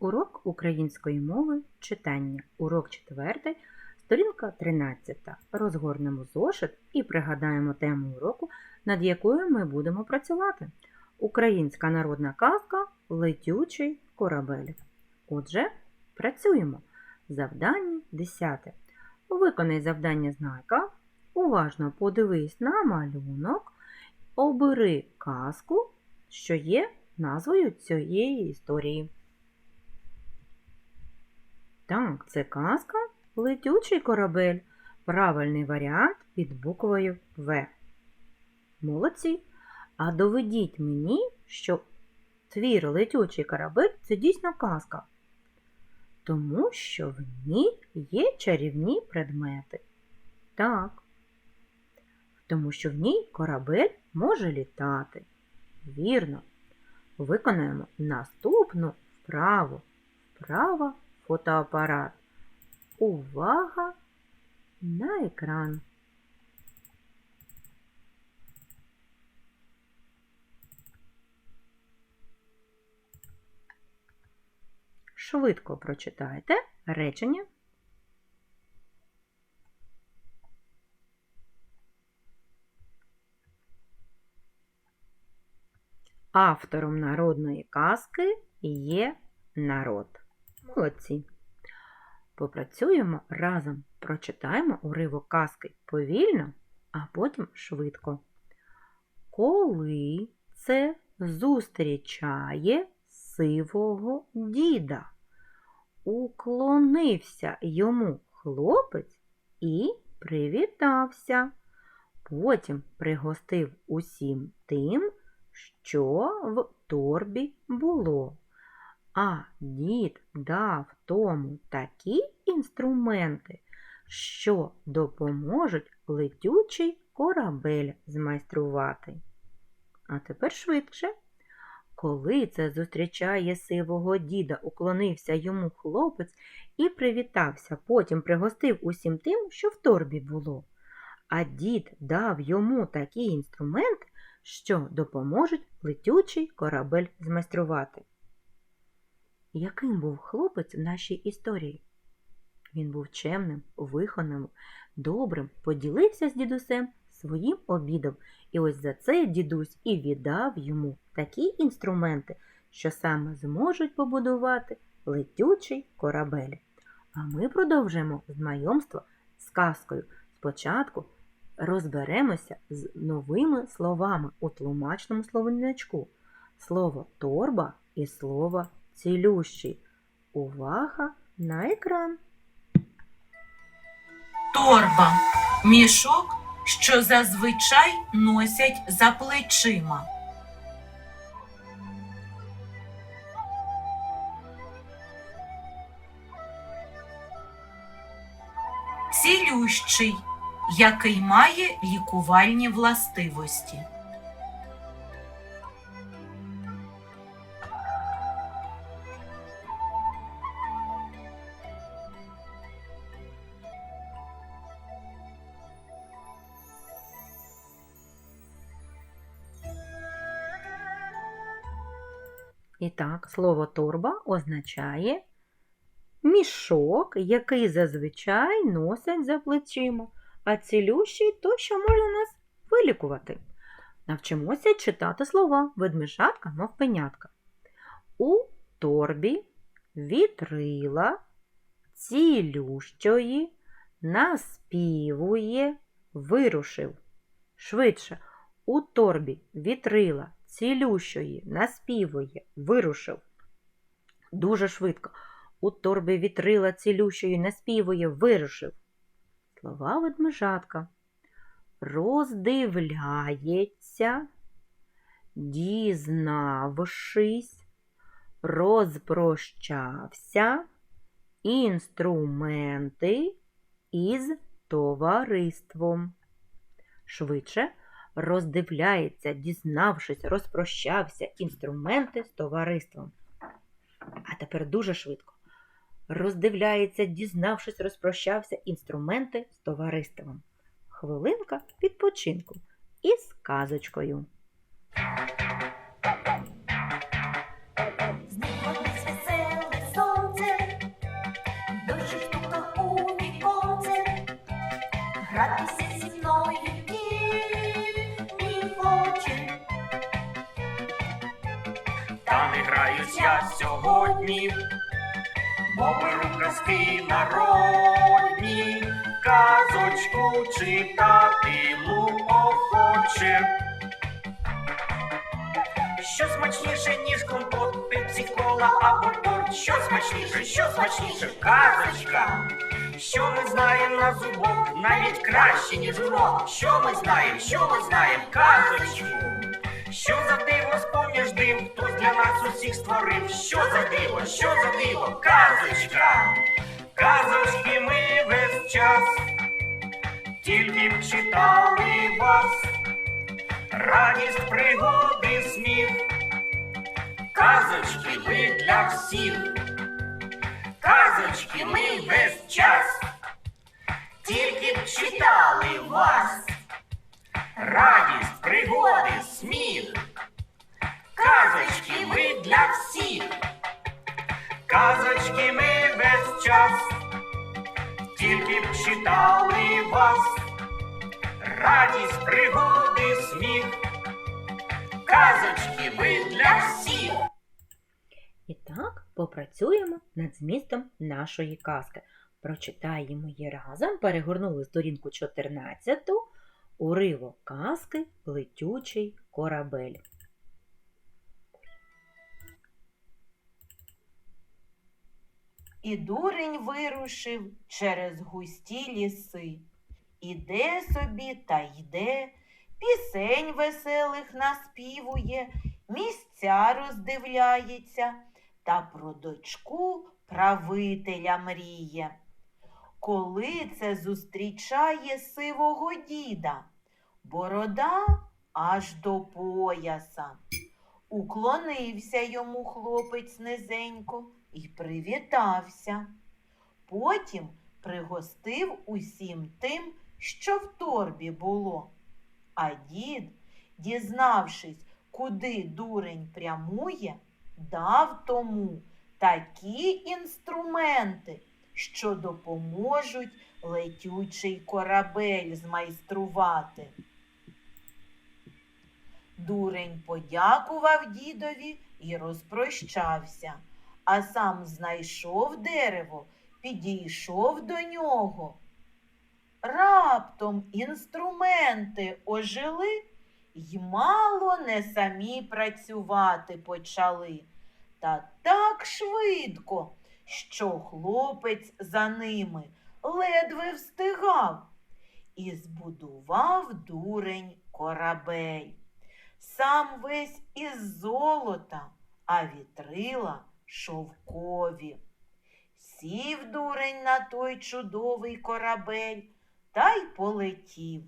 Урок української мови читання. Урок 4, сторінка 13. Розгорнемо зошит і пригадаємо тему уроку, над якою ми будемо працювати. Українська народна казка Летючий корабель. Отже, працюємо. Завдання 10. Виконай завдання знайка. Уважно подивись на малюнок. Обери казку, що є назвою цієї історії. Так, це казка Летючий корабель. Правильний варіант під буквою В. Молодці. А доведіть мені, що твір Летючий корабель це дійсно казка. Тому що в ній є чарівні предмети. Так. Тому що в ній корабель може літати. Вірно. Виконаємо наступну вправу. Вправа фотоапарат. Увага на екран. Швидко прочитайте речення. Автором народної казки є народ. Молодці. Попрацюємо разом, прочитаємо уривок казки повільно, а потім швидко. Коли це зустрічає сивого діда? Уклонився йому хлопець і привітався. Потім пригостив усім тим, що в торбі було. А дід дав тому такі інструменти, що допоможуть летючий корабель змайструвати. А тепер швидше. Коли це зустрічає сивого діда, уклонився йому хлопець і привітався, потім пригостив усім тим, що в торбі було. А дід дав йому такі інструменти, що допоможуть летючий корабель змайструвати. Яким був хлопець в нашій історії? Він був чемним, вихованим, добрим, поділився з дідусем своїм обідом, і ось за це дідусь і віддав йому такі інструменти, що саме зможуть побудувати летючий корабель. А ми продовжуємо знайомство з казкою. Спочатку розберемося з новими словами у тлумачному словничку. Слово торба і слово цілющий. Увага на екран. Торба мішок, що зазвичай носять за плечима. Цілющий, який має лікувальні властивості. І так, слово торба означає мішок, який зазвичай носять за плечима, а цілющий то, що може нас вилікувати. Навчимося читати слова ведмежатка, мавпенятка. У торбі вітрила, цілющої, наспівує, вирушив. Швидше, у торбі вітрила, цілющої, наспівує, вирушив. Дуже швидко. У торбі вітрила, цілющої, наспівує, вирушив. Слова ведмежатка. Роздивляється, дізнавшись, розпрощався, інструменти із товариством. Швидше роздивляється, дізнавшись, розпрощався інструменти з товариством. А тепер дуже швидко. Роздивляється, дізнавшись, розпрощався інструменти з товариством. Хвилинка відпочинку із казочкою. Граюсь я сьогодні, бо беру казки народні, казочку читатиму охоче. Що смачніше, ніж компот, пепсі, кола або торт? Що смачніше, що смачніше, казочка. Що ми знаємо на зубок, навіть краще, ніж урок. Що ми знаємо, що ми знаємо, казочку. Що за диво з-поміж див, хтось для нас усіх створив. Що за диво, що за диво, казочка. Казочки ми весь час, тільки б читали вас. Радість, пригоди, сміх. Казочки ви для всіх. Казочки ми весь час. Тільки б читали вас. Радість, пригоди, сміх. Час. Тільки б читали вас. Радість, пригоди, сміх. Казочки ви для всіх. І так попрацюємо над змістом нашої казки. Прочитаємо її разом, перегорнули сторінку 14, уривок казки Летючий корабель. І дурень вирушив через густі ліси. Іде собі та йде, пісень веселих наспівує, місця роздивляється та про дочку правителя мріє. Коли це зустрічає сивого діда, борода аж до пояса. Уклонився йому хлопець низенько і привітався. Потім пригостив усім тим, що в торбі було. А дід, дізнавшись, куди дурень прямує, дав тому такі інструменти, що допоможуть летючий корабель змайструвати. Дурень подякував дідові і розпрощався, а сам знайшов дерево, підійшов до нього. Раптом інструменти ожили й мало не самі працювати почали. Та так швидко, що хлопець за ними ледве встигав і збудував дурень корабель. Сам весь із золота, а вітрила шовкові. Сів дурень на той чудовий корабель та й полетів.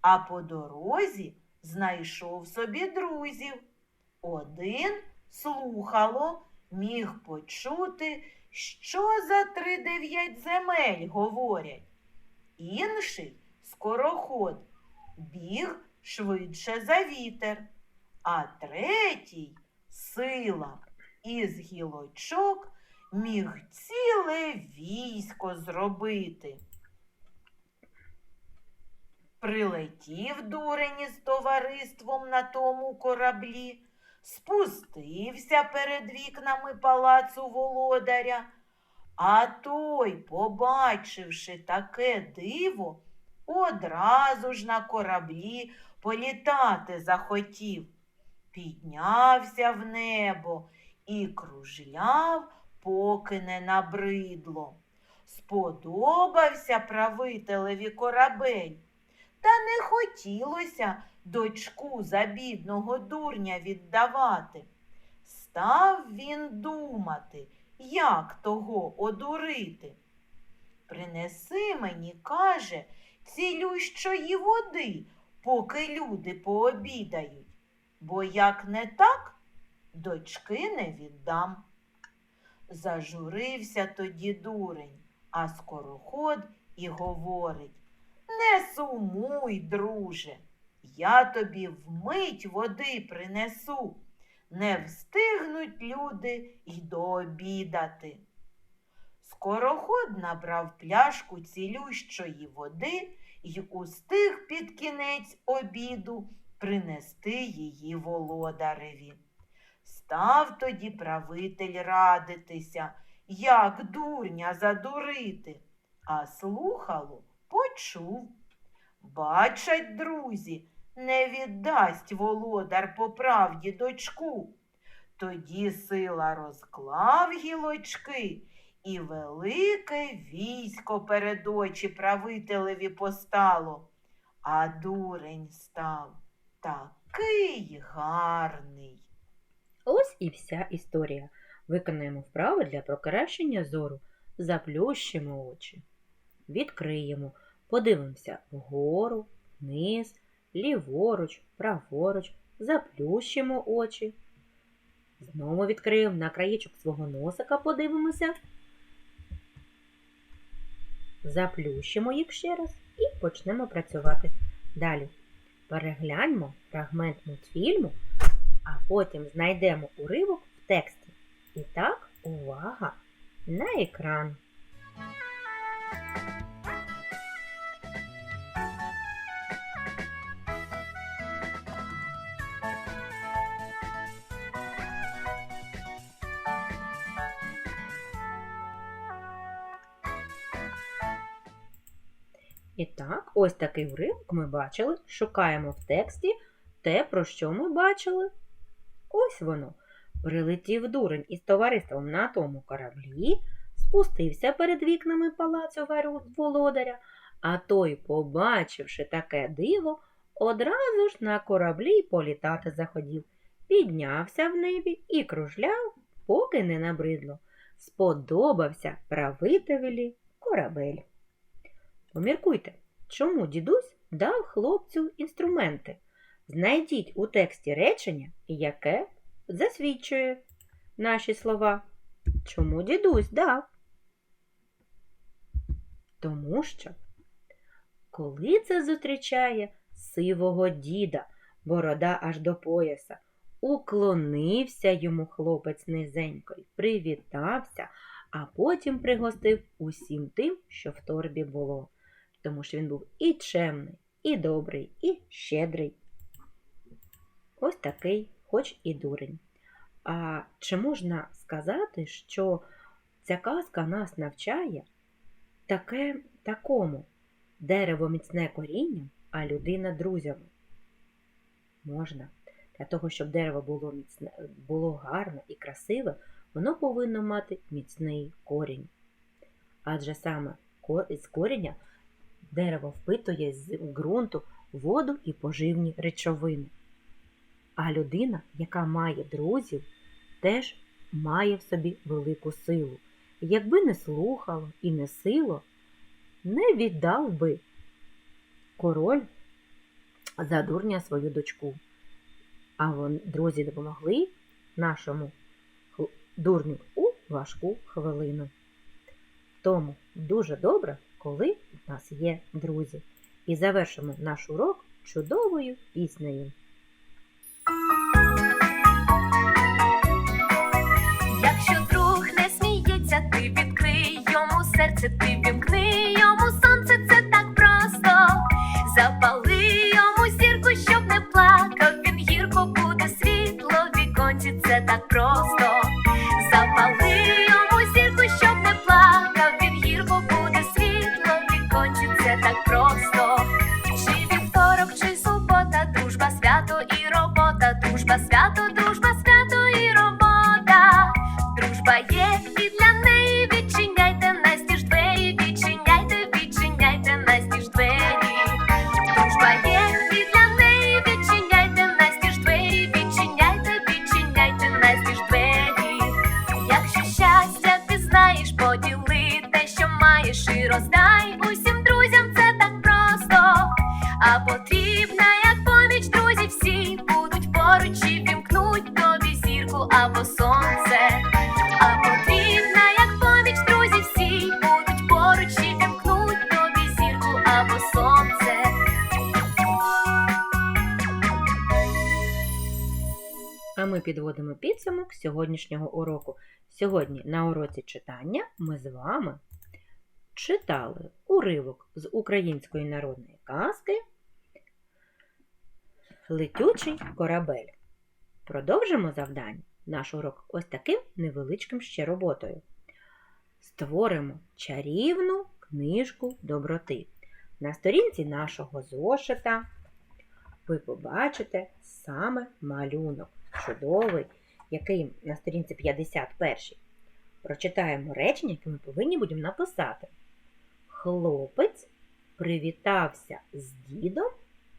А по дорозі знайшов собі друзів. Один слухало, міг почути, що за три дев'ять земель говорять. Інший скороход біг швидше за вітер, а третій сила із гілочок міг ціле військо зробити. Прилетів дурень із товариством на тому кораблі, спустився перед вікнами палацу володаря, а той, побачивши таке диво, одразу ж на кораблі політати захотів. Піднявся в небо і кружляв, поки не набридло. Сподобався правителеві корабель, та не хотілося дочку за бідного дурня віддавати. Став він думати, як того одурити. Принеси мені, каже, цілющої води, поки люди пообідають, бо як не так, дочки не віддам. Зажурився тоді дурень, а скороход і говорить Не сумуй, друже, я тобі вмить води принесу. Не встигнуть люди й дообідати. Скороход набрав пляшку цілющої води й устиг під кінець обіду принести її володареві. Став тоді правитель радитися, як дурня задурити, а слухало почув. Бачать, друзі, не віддасть володар по правді дочку. Тоді сила розклав гілочки, і велике військо перед очі правителеві постало, а дурень став такий гарний. Ось і вся історія. Виконаємо вправи для покращення зору. Заплющимо очі. Відкриємо. Подивимося вгору, вниз, ліворуч, праворуч. Заплющимо очі. Знову відкриємо на краєчок свого носика, подивимося. Заплющимо їх ще раз і почнемо працювати. Далі перегляньмо фрагмент мультфільму а потім знайдемо уривок в тексті. І так, увага на екран. І так, ось такий уривок ми бачили. Шукаємо в тексті те, про що ми бачили. Ось воно. Прилетів дурень із товариством на тому кораблі, спустився перед вікнами палацу володаря, а той, побачивши таке диво, одразу ж на кораблі політати заходів, піднявся в небі і кружляв, поки не набридло. Сподобався правителеві корабель. Поміркуйте, чому дідусь дав хлопцю інструменти? Знайдіть у тексті речення, яке засвідчує наші слова. Чому дідусь дав? Тому що, коли це зустрічає сивого діда, борода аж до пояса, уклонився йому хлопець низенько й привітався, а потім пригостив усім тим, що в торбі було. Тому що він був і чемний, і добрий, і щедрий. Ось такий, хоч і дурень. А чи можна сказати, що ця казка нас навчає таке такому дерево міцне корінням, а людина друзями? Можна. Для того, щоб дерево було міцне, було гарне і красиве, воно повинно мати міцний корінь. Адже саме з коріння дерево впитує з ґрунту воду і поживні речовини. А людина, яка має друзів, теж має в собі велику силу. Якби не слухало і не сило, не віддав би король за дурня свою дочку. А вон, друзі допомогли нашому дурню у важку хвилину. Тому дуже добре, коли у нас є друзі. І завершимо наш урок чудовою піснею. серце, ти вімкни Роздай усім друзям, це так просто. А потрібна як поміч, друзі всі будуть поруч і вімкнуть тобі зірку або сонце. А потрібна як поміч, друзі всі будуть поруч і вімкнуть тобі зірку або сонце. А ми підводимо підсумок сьогоднішнього уроку. Сьогодні на уроці читання ми з вами читали уривок з української народної казки Летючий корабель. Продовжимо завдання наш урок ось таким невеличким ще роботою. Створимо чарівну книжку доброти. На сторінці нашого зошита ви побачите саме малюнок, чудовий, який на сторінці 51. Прочитаємо речення, яке ми повинні будемо написати. Хлопець привітався з дідом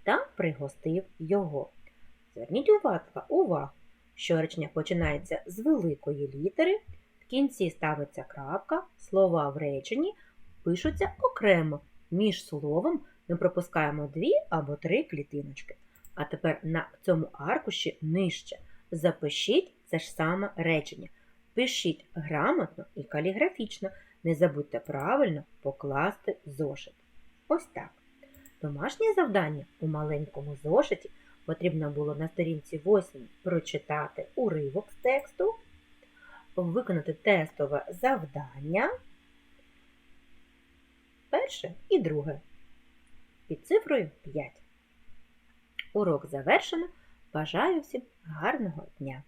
та пригостив його. Зверніть увагу, що речення починається з великої літери, в кінці ставиться крапка, слова в реченні пишуться окремо. Між словом ми пропускаємо дві або три клітиночки. А тепер на цьому аркуші нижче запишіть це ж саме речення. Пишіть грамотно і каліграфічно. Не забудьте правильно покласти зошит. Ось так. Домашнє завдання у маленькому зошиті потрібно було на сторінці 8 прочитати уривок з тексту, виконати тестове завдання. Перше і друге. Під цифрою 5. Урок завершено. Бажаю всім гарного дня!